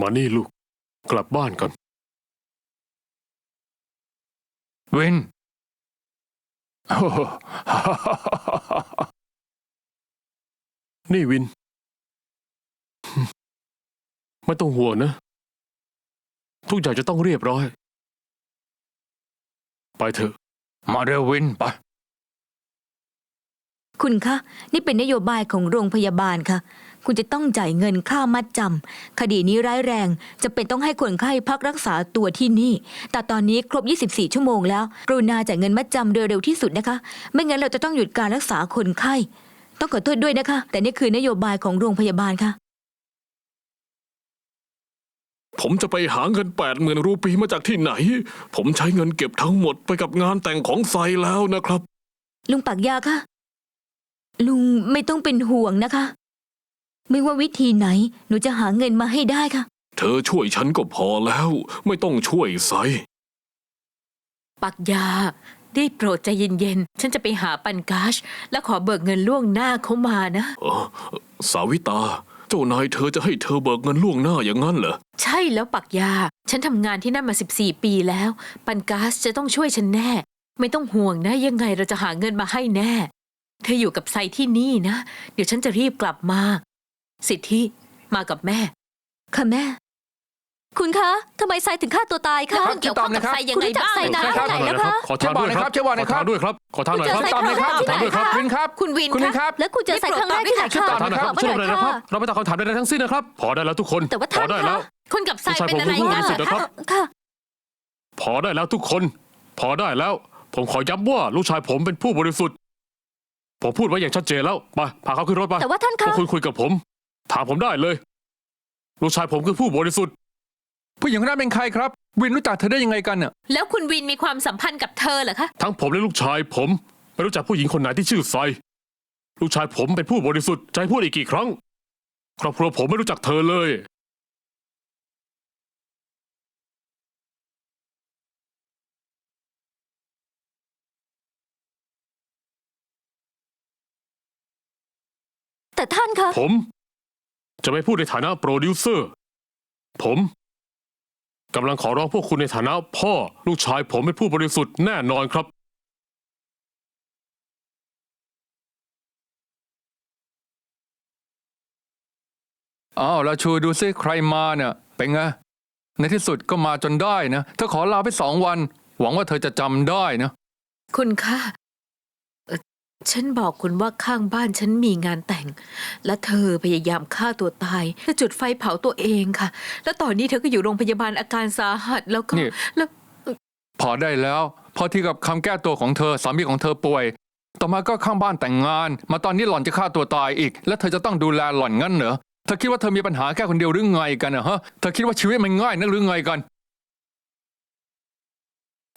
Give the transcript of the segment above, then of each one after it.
มานี่ลูก กลับบ้านก่อนวิน โอ้โห นี่วิน ไม่ต้องห่วงนะ ทุกอย่างจะต้องเรียบร้อย ไปเถอะ มาเร็ววินไป คุณคะ นี่เป็นนโยบายของโรงพยาบาลค่ะ คุณจะต้องจ่ายเงินค่ามัดจำคดีนี้ร้ายแรงจะเป็นต้องให้คนไข้พักรักษาตัวที่นี่ แต่ตอนนี้ครบ 24 ชั่วโมงแล้วกรุณาจ่ายเงินมัดจำโดยเร็วที่สุดนะคะ ไม่งั้นเราจะต้องหยุดการรักษาคนไข้ ต้องขอโทษด้วยนะคะ แต่นี่คือนโยบายของโรงพยาบาลค่ะ ผมจะไปหาเงินแปดหมื่นรูปีมาจากที่ไหน ผมใช้เงินเก็บทั้งหมดไปกับงานแต่งของไซแล้วนะครับ ลุงปักยาคะลุงไม่ต้องเป็นห่วงนะคะ ไม่ว่าวิธีไหน หนูจะหาเงินมาให้ได้ค่ะ เธอช่วยฉันก็พอแล้ว ไม่ต้องช่วยไซปักยา ได้โปรดใจเย็นๆ ฉันจะไปหาปันกาช และขอเบิกเงินล่วงหน้าเขามานะ เออสาวิตา เจ้านายเธอจะให้เธอเบิกเงินล่วงหน้าอย่างนั้นเหรอ ใช่แล้วปักยา ฉันทำงานที่นั่นมา 14 ปีแล้ว ปันกาชจะต้องช่วยฉันแน่ ไม่ต้องห่วงนะยังไงเราจะหาเงินมาให้แน่ เธออยู่กับไซที่นี่นะ เดี๋ยวฉันจะรีบกลับมา สิทธิมากับแม่ ค่ะแม่ คุณคะทำไมไซถึงฆ่าตัวตายแล้วคะมันเกี่ยวข้องกับไซยังไงบ้างคุณรู้จักไซนานครับไหนแล้วคะ ขอทางด้วยครับช่วยบอกหน่อยครับ ขอทางด้วยครับ ขอทางหน่อยครับคุณเจอตอบเลยครับไซขอทางด้วยครับวินครับ คุณวินคุณวินคครับรับแล้วคุณเจอไซครั้งแรกที่ไหนช่วยคะตอบทางหน่อยครับตช่วยหหน่น่ออยยนะคค่ะรับ เราไม่ต้องคำถามใดๆทั้งสิ้นนะครับ พอได้แล้วทุกคน แต่ว่าพท่าอนได้แล้วคุณกับไซผู้ชายเป็นอะไรผมกันรู้สึกนะครับค่ะพอได้แล้วทุกคน พอได้แล้ว ผมขอย้ำว่าลูกชายผมเป็นผู้บริสุทธิ์ผมพูดไว้อย่างชัดเจนแล้วไปพาเขาขึ้นรถไปแต่ว่าท่านพวคะกคุณคุยกับผม ถามผมได้เลย ลูกชายผมคือผู้บริสุทธิ์ ผู้หญิงคนนั้นเป็นใครครับ วินรู้จักเธอได้ยังไงกันเนี่ยแล้วคุณวินมีความสัมพันธ์กับเธอเหรอคะ ทั้งผมและลูกชายผม ไม่รู้จักผู้หญิงคนไหนที่ชื่อไซ ลูกชายผมเป็นผู้บริสุทธิ์จะให้พูดอีกกี่ครั้ง ครอบครัวผมไม่รู้จักเธอเลย แต่ท่านคะ ผม จะไม่พูดในฐานะโปรดิวเซอร์ ผมกำลังขอร้องพวกคุณในฐานะพ่อลูกชายผมเป็นผู้บริสุทธิ์แน่นอนครับ อ้าวแล้วชูดูซิใครมาเนี่ยเป็นไงในที่สุดก็มาจนได้นะเธอขอลาไปสองวัน หวังว่าเธอจะจำได้นะ คุณคะเอ่อ ฉันบอกคุณว่าข้างบ้านฉันมีงานแต่ง และเธอพยายามฆ่าตัวตายและจุดไฟเผาตัวเองค่ะ แล้วตอนนี้เธอก็อยู่โรงพยาบาลอาการสาหัสแล้วก็นี่ แล้วพอได้แล้ว พอที่กับคำแก้ตัวของเธอสามีของเธอป่วย ต่อมาก็ข้างบ้านแต่งงาน มาตอนนี้หล่อนจะฆ่าตัวตายอีก แล้วเธอจะต้องดูแลหล่อนงั้นเหรอเธอคิดว่าเธอมีปัญหาแค่คนเดียวหรือไงกันนะฮะเธอคิดว่าชีวิตมันง่ายนะหรือไงกัน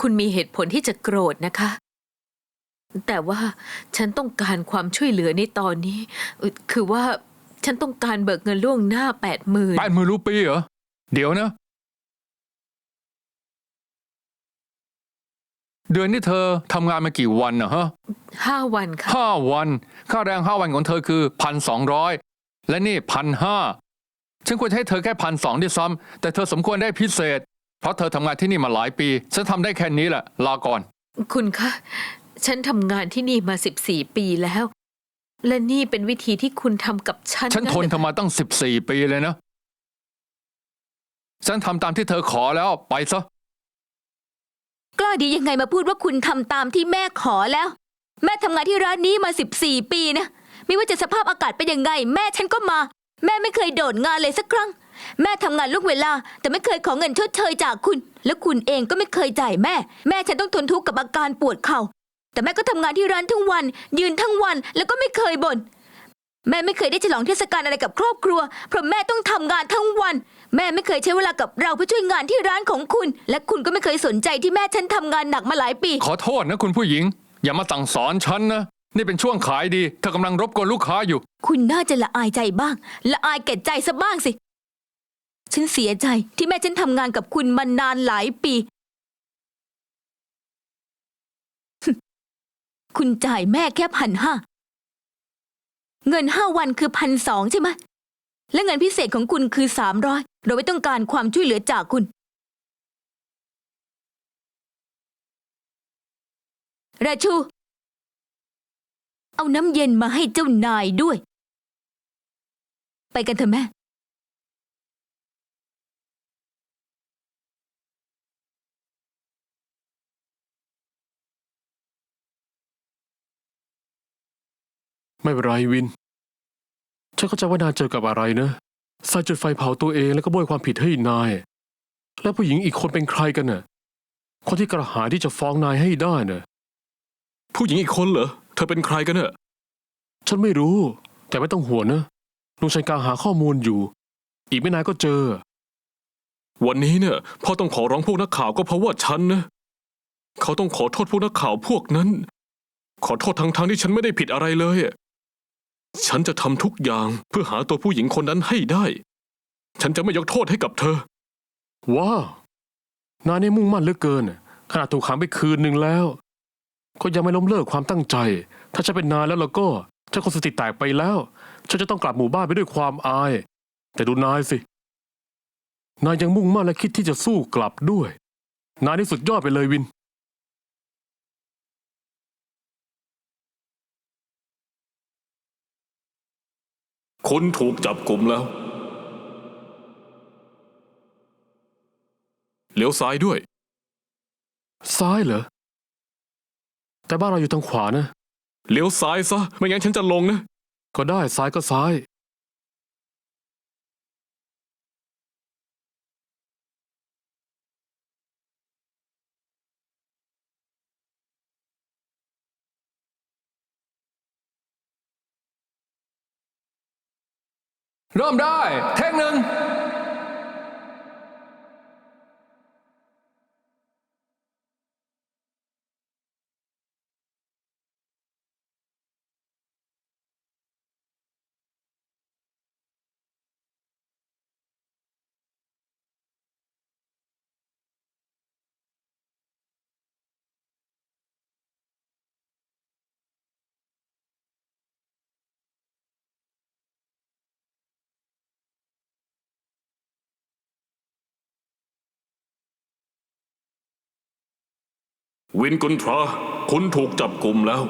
คุณมีเหตุผลที่จะโกรธนะคะ แต่ว่าฉันต้องการความช่วยเหลือในตอนนี้เอ่อคือว่าฉันต้องการเบิกเงินล่วงหน้าแปดหมื่นแปดหมื่นรูปีเหรอ เดี๋ยวนะ เดือนนี้เธอทำงานมากี่วันนะฮะห้าวันค่ะห้าวัน ค่าแรงห้าวันของเธอคือพันสองร้อยและนี่พันห้าฉันควรจะให้เธอแค่พันสองด้วยซ้ำแต่เธอสมควรได้พิเศษ เพราะเธอทำงานที่นี่มาหลายปี ฉันทำได้แค่นี้แหละ ลาก่อน คุณคะ ฉันทำงานที่นี่มาสิบสี่ปีแล้ว และนี่เป็นวิธีที่คุณทำกับฉันฉันทนเหรอทำมาตั้งสิบสี่ปีเลยนะ ฉันทำตามที่เธอขอแล้วไปซะ กล้าดียังไงมาพูดว่าคุณทำตามที่แม่ขอแล้ว แม่ทำงานที่ร้านนี้มา14ปีนะ ไม่ว่าจะสภาพอากาศเป็นยังไง แม่ฉันก็มา แม่ไม่เคยโดดงานเลยสักครั้ง แม่ทำงานล่วงเวลา แต่ไม่เคยขอเงินชดเชยจากคุณ และคุณเองก็ไม่เคยจ่ายแม่ แม่ฉันต้องทนทุกข์กับอาการปวดเข่า แต่แม่ก็ทำงานที่ร้านทั้งวัน ยืนทั้งวันแล้วก็ไม่เคยบ่นแม่ไม่เคยได้ฉลองเทศกาลอะไรกับครอบครัว เพราะแม่ต้องทำงานทั้งวัน แม่ไม่เคยใช้เวลากับเราเพื่อช่วยงานที่ร้านของคุณ และคุณก็ไม่เคยสนใจที่แม่ฉันทำงานหนักมาหลายปี ขอโทษนะคุณผู้หญิง อย่ามาสั่งสอนฉันนะ นี่เป็นช่วงขายดี เธอกำลังรบกวนลูกค้าอยู่ คุณน่าจะละอายใจบ้าง ละอายแก่ใจซะบ้างสิ ฉันเสียใจที่แม่ฉันทำงานกับคุณมานานหลายปี คุณจ่ายแม่แค่พันห้าเงินห้าวันคือพันสองใช่ไหมและเงินพิเศษของคุณคือสามร้อยเราไม่ต้องการความช่วยเหลือจากคุณ ราชู เอาน้ำเย็นมาให้เจ้านายด้วย ไปกันเถอะแม่ ไม่เป็นไรวิน ฉันเข้าใจว่านายเจอกับอะไรนะใส่จุดไฟเผาตัวเองแล้วก็โบยความผิดให้นาย แล้วผู้หญิงอีกคนเป็นใครกันน่ะ คนที่กระหายที่จะฟ้องนายให้ได้น่ะ ผู้หญิงอีกคนเหรอ เธอเป็นใครกันเนอะฉันไม่รู้ แต่ไม่ต้องห่วงนะลุงชัยกลางหาข้อมูลอยู่ อีกไม่นานก็เจอ วันนี้เนี่ยพ่อต้องขอร้องพวกนักข่าวก็เพราะว่าฉันนะ เขาต้องขอโทษพวกนักข่าวพวกนั้น ขอโทษทั้งทงๆที่ฉันไม่ได้ผิดอะไรเลยอะ ฉันจะทำทุกอย่างเพื่อหาตัวผู้หญิงคนนั้นให้ได้ ฉันจะไม่ยกโทษให้กับเธอ ว้าวนายนี่มุ่งมั่นเหลือเกินขนาดถูกขังไปคืนหนึ่งแล้ว ก็ยังไม่ล้มเลิกความตั้งใจ ถ้าฉันเป็นนายแล้วเราก็ฉันคงสติแตกไปแล้ว ฉันจะต้องกลับหมู่บ้านไปด้วยความอาย แต่ดูนายสิ นายยังมุ่งมั่นและคิดที่จะสู้กลับด้วย นายนี่สุดยอดไปเลยวิน คุณถูกจับกลุ่มแล้ว เลี้ยวซ้ายด้วย ซ้ายเหรอ แต่บ้านเราอยู่ทางขวานะ เลี้ยวซ้ายซะ ไม่งั้นฉันจะลงนะ ก็ได้ซ้ายก็ซ้าย เริ่มได้เทคหนึ่ง วินกุนทราคุณถูกจับกลุ่มแล้ว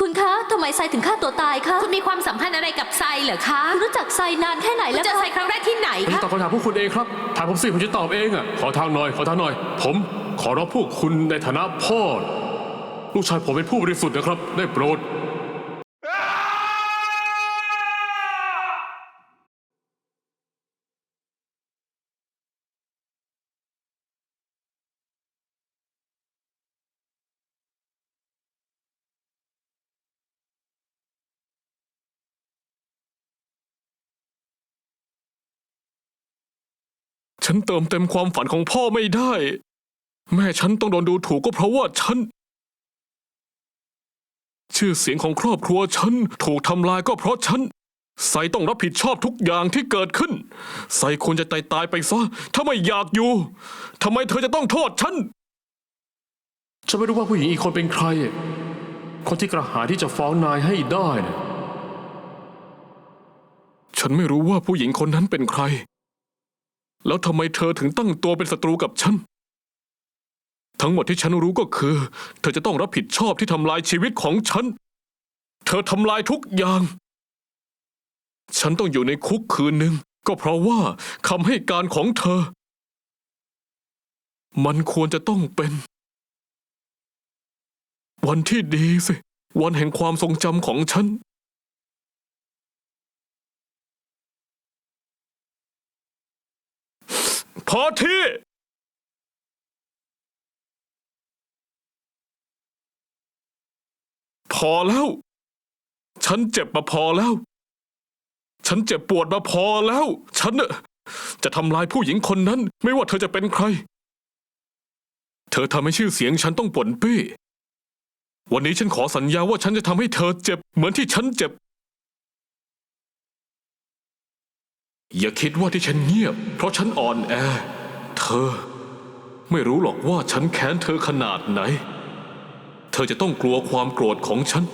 คุณคะทำไมไซถึงฆ่าตัวตายคะคุณมีความสัมพันธ์อะไรกับไซเหรอคะคุณรู้จักไซนานแค่ไหนคุแล้ณวเจอคะไซครั้งแรกที่ไหนผมคะจะตอบคำถามพวกคุณเองครับ ถามผมสิผมจะตอบเองอะ ขอทางหน่อย ขอทางหน่อย ผมขอร้องพวกคุณในฐานะพ่อ ลูกชายผมเป็นผู้บริสุทธิ์นะครับ ได้โปรด นเติมเต็มความฝันของพ่อไม่ได้ แม่ฉันต้องโดนดูถูกก็เพราะว่าฉัน ชื่อเสียงของครอบครัวฉันถูกทำลายก็เพราะฉันไซต้องรับผิดชอบทุกอย่างที่เกิดขึ้นไซควรจะตายตายไปซะถ้าไม่อยากอยู่ทำไมเธอจะต้องโทษฉันฉันไม่รู้ว่าผู้หญิงอีกคนเป็นใคร คนที่กระหายที่จะฟ้องนายให้ได้นะฉันไม่รู้ว่าผู้หญิงคนนั้นเป็นใคร แล้วทำไมเธอถึงตั้งตัวเป็นศัตรูกับฉัน ทั้งหมดที่ฉันรู้ก็คือ เธอจะต้องรับผิดชอบที่ทำลายชีวิตของฉัน เธอทำลายทุกอย่าง ฉันต้องอยู่ในคุกคืนหนึ่งก็เพราะว่าคำให้การของเธอ มันควรจะต้องเป็น วันที่ดีสิ วันแห่งความทรงจำของฉัน พอที่พอแล้ว ฉันเจ็บมาพอแล้ว ฉันเจ็บปวดมาพอแล้ว ฉันน่ะจะทำลายผู้หญิงคนนั้น ไม่ว่าเธอจะเป็นใคร เธอทำให้ชื่อเสียงฉันต้องป่นปี้ วันนี้ฉันขอสัญญาว่าฉันจะทำให้เธอเจ็บเหมือนที่ฉันเจ็บ อย่าคิดว่าที่ฉันเงียบ เพราะฉันอ่อนแอ เธอ ไม่รู้หรอกว่าฉันแค้นเธอขนาดไหน เธอจะต้องกลัวความโกรธของฉัน